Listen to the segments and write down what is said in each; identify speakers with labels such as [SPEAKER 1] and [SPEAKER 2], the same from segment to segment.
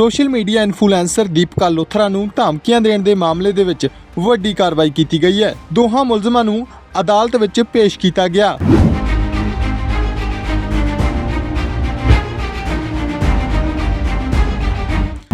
[SPEAKER 1] Social media influencer Deepika Lothra ਨੂੰ ਧਮਕੀਆਂ ਦੇਣ ਦੇ ਮਾਮਲੇ ਦੇ ਵਿੱਚ ਵੱਡੀ ਕਾਰਵਾਈ ਕੀਤੀ ਗਈ ਹੈ। ਦੋਹਾਂ ਮੁਲਜ਼ਮਾਂ ਨੂੰ ਅਦਾਲਤ ਵਿੱਚ ਪੇਸ਼ ਕੀਤਾ ਗਿਆ।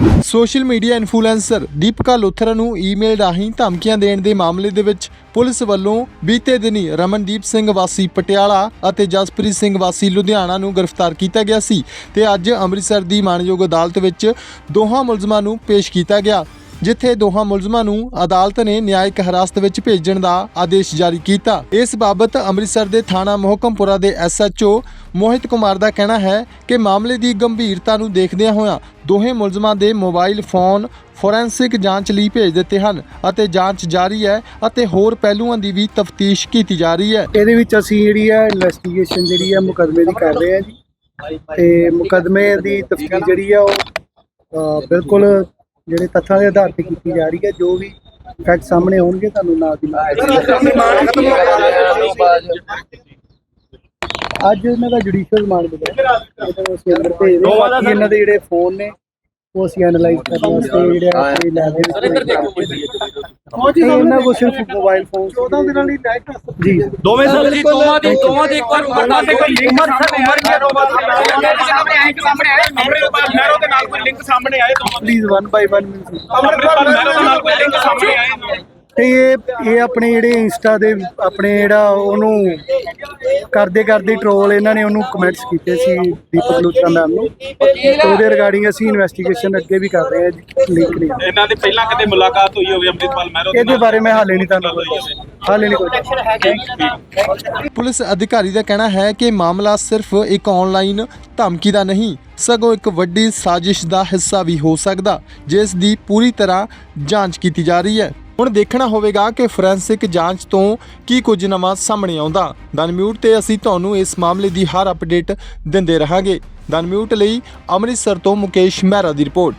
[SPEAKER 1] Social media influencer Deepika Lothra ਨੂੰ ਈਮੇਲ ਰਾਹੀਂ ਧਮਕੀਆਂ ਦੇਣ ਦੇ ਮਾਮਲੇ ਦੇ ਵਿੱਚ ਪੁਲਿਸ ਵੱਲੋਂ ਬੀਤੇ ਦਿਨੀ ਰਮਨਦੀਪ ਸਿੰਘ ਵਾਸੀ ਪਟਿਆਲਾ ਅਤੇ ਜਸਪ੍ਰੀਤ ਸਿੰਘ ਵਾਸੀ ਲੁਧਿਆਣਾ ਨੂੰ ਗ੍ਰਿਫਤਾਰ ਕੀਤਾ ਗਿਆ ਸੀ ਤੇ ਅੱਜ ਅੰਮ੍ਰਿਤਸਰ ਦੀ ਮਾਣਯੋਗ ਅਦਾਲਤ ਵਿੱਚ ਦੋਹਾਂ ਮੁਲਜ਼ਮਾਂ ਨੂੰ ਪੇਸ਼ ਕੀਤਾ ਗਿਆ, ਜਿੱਥੇ ਦੋਹਾਂ ਮੁਲਜ਼ਮਾਂ ਨੂੰ ਅਦਾਲਤ ਨੇ ਨਿਆਇਕ ਹਿਰਾਸਤ ਵਿੱਚ ਭੇਜਣ ਦਾ ਆਦੇਸ਼ ਜਾਰੀ ਕੀਤਾ। ਇਸ ਬਾਬਤ ਅੰਮ੍ਰਿਤਸਰ ਦੇ ਥਾਣਾ ਮੋਹਕਮਪੁਰਾ ਦੇ ਐਸਐਚਓ ਮੋਹਿਤ ਕੁਮਾਰ ਦਾ ਕਹਿਣਾ ਹੈ ਕਿ ਮਾਮਲੇ ਦੀ ਗੰਭੀਰਤਾ ਨੂੰ ਦੇਖਦਿਆਂ ਹੋਇਆਂ ਦੋਹੇ ਮੁਲਜ਼ਮਾਂ ਦੇ ਮੋਬਾਈਲ ਫੋਨ ਫੋਰੈਂਸਿਕ ਜਾਂਚ ਲਈ ਭੇਜ ਦਿੱਤੇ ਹਨ ਅਤੇ ਜਾਂਚ ਜਾਰੀ ਹੈ ਅਤੇ ਹੋਰ ਪਹਿਲੂਆਂ ਦੀ ਵੀ ਤਫਤੀਸ਼ ਕੀਤੀ ਜਾ ਰਹੀ ਹੈ।
[SPEAKER 2] ਇਹਦੇ ਵਿੱਚ ਅਸੀਂ ਜਿਹੜੀ ਆ ਇਨਵੈਸਟੀਗੇਸ਼ਨ ਜਿਹੜੀ ਆ ਮੁਕਦਮੇ ਦੀ ਕਰ ਰਹੇ ਆ ਜੀ। ਤੇ ਮੁਕਦਮੇ ਦੀ ਤਫਤੀਸ਼ ਜਿਹੜੀ ਆ ਉਹ ਬਿਲਕੁਲ ਜਿਹੜੇ ਤੱਥਾਂ ਦੇ ਆਧਾਰ ਤੇ ਕੀਤੀ ਜਾ ਰਹੀ ਹੈ। ਜੋ ਵੀ ਫੈਕਟ ਸਾਹਮਣੇ ਆਉਣਗੇ ਤੁਹਾਨੂੰ ਨਾਲ ਦੀ ਨਾਲ ਅੱਜ ਇਹਨਾਂ ਦਾ ਜੁਡੀਸ਼ੀਅਲ ਰਿਮਾਂਡ ਮਿਲਿਆ ਭੇਜ ਰਹੇ ਹਾਂ ਬਾਕੀ ਇਹਨਾਂ ਦੇ ਜਿਹੜੇ ਫੋਨ ਨੇ ਉਹ ਅਸੀਂ ਐਨਾਲਾਈਜ਼ ਕਰਨ ਵਾਸਤੇ ਜਿਹੜੇ ਆਪਣੇ ਲੈਬ ਦੇ ਵਿੱਚ ਪਹੁੰਚ ਇਹਨਾਂ ਕੋਲ ਸਿਰਫ ਮੋਬਾਈਲ ਫੋਨ 14 ਦਿਨਾਂ ਲਈ ਜੀ।
[SPEAKER 3] ਦੋਵੇਂ ਸਰ ਜੀ ਦੋਵਾਂ ਦੀ ਦੋਵਾਂ ਦੀ ਇੱਕ ਵਾਰ ਉਮਰ ਦੇ ਕੋਈ ਲਿੰਕ ਉਮਰ ਨਹਿਰੋ ਸਾਹਮਣੇ ਆਏ ਸਾਹਮਣੇ ਆਏ। ਅੰਮ੍ਰਿਤਪਾਲ ਨਹਿਰੋ ਦੇ ਨਾਲ ਕੋਈ ਲਿੰਕ ਸਾਹਮਣੇ ਆਏ ਦੋਵਾਂ
[SPEAKER 2] please one by one
[SPEAKER 3] Amritpal ਨਹਿਰੋ ਦੇ ਨਾਲ ਕੋਈ ਲਿੰਕ ਸਾਹਮਣੇ ਆਏ
[SPEAKER 2] ਤੇ ਇਹ ਇਹ ਆਪਣੇ ਜਿਹੜੇ ਇੰਸਟਾ ਦੇ ਆਪਣੇ ਜਿਹੜਾ ਉਹਨੂੰ ਕਰਦੇ ਕਰਦੇ ਟ੍ਰੋਲ ਇਹਨਾਂ ਨੇ ਉਹਨੂੰ ਕਮੈਂਟਸ ਕੀਤੇ ਸੀ ਦੀਪਕ ਲੂਥਰਾ ਮੈਮ ਨੂੰ। ਤੇ ਉਹਦੇ ਰਿਗਾਰਡਿੰਗ ਅਸੀਂ ਇਨਵੈਸਟੀਗੇਸ਼ਨ ਅੱਗੇ ਵੀ ਕਰ ਰਹੇ ਹਾਂ ਜੀ ਲਿੰਕ ਨਹੀਂ।
[SPEAKER 3] ਇਹਨਾਂ ਦੇ ਪਹਿਲਾਂ ਕਦੇ ਮੁਲਾਕਾਤ ਹੋਈ ਹੋਵੇ ਅੰਮ੍ਰਿਤਪਾਲ? ਨਹਿਰੋ ਦੇ
[SPEAKER 2] ਇਹਦੇ ਬਾਰੇ ਮੈਂ ਹਾਲੇ ਨਹੀਂ ਤੁਹਾਨੂੰ ਹਾਲੇ ਨਹੀਂ ਕੋਈ
[SPEAKER 1] ਪੁਲਿਸ ਅਧਿਕਾਰੀ ਦਾ ਕਹਿਣਾ ਹੈ ਕਿ ਮਾਮਲਾ ਸਿਰਫ ਇੱਕ ਆਨਲਾਈਨ ਧਮਕੀ ਦਾ ਨਹੀਂ ਸਗੋਂ ਇੱਕ ਵੱਡੀ ਸਾਜ਼ਿਸ਼ ਦਾ ਹਿੱਸਾ ਵੀ ਹੋ ਸਕਦਾ ਜਿਸ ਦੀ ਪੂਰੀ ਤਰ੍ਹਾਂ ਜਾਂਚ ਕੀਤੀ ਜਾ ਰਹੀ ਹੈ। ਹੁਣ ਦੇਖਣਾ ਹੋਵੇਗਾ ਕਿ ਫੋਰੈਂਸਿਕ ਜਾਂਚ ਤੋਂ ਕੀ ਕੁਝ ਨਵਾਂ ਸਾਹਮਣੇ ਆਉਂਦਾ। ਦਨਮਿਊਟ ਤੇ ਅਸੀਂ ਤੁਹਾਨੂੰ ਇਸ ਮਾਮਲੇ ਦੀ ਹਰ ਅਪਡੇਟ ਦਿੰਦੇ ਰਹਾਂਗੇ। ਦਨਮਿਊਟ ਲਈ ਅੰਮ੍ਰਿਤਸਰ ਤੋਂ ਮੁਕੇਸ਼ ਮਹਿਰਾ ਦੀ ਰਿਪੋਰਟ।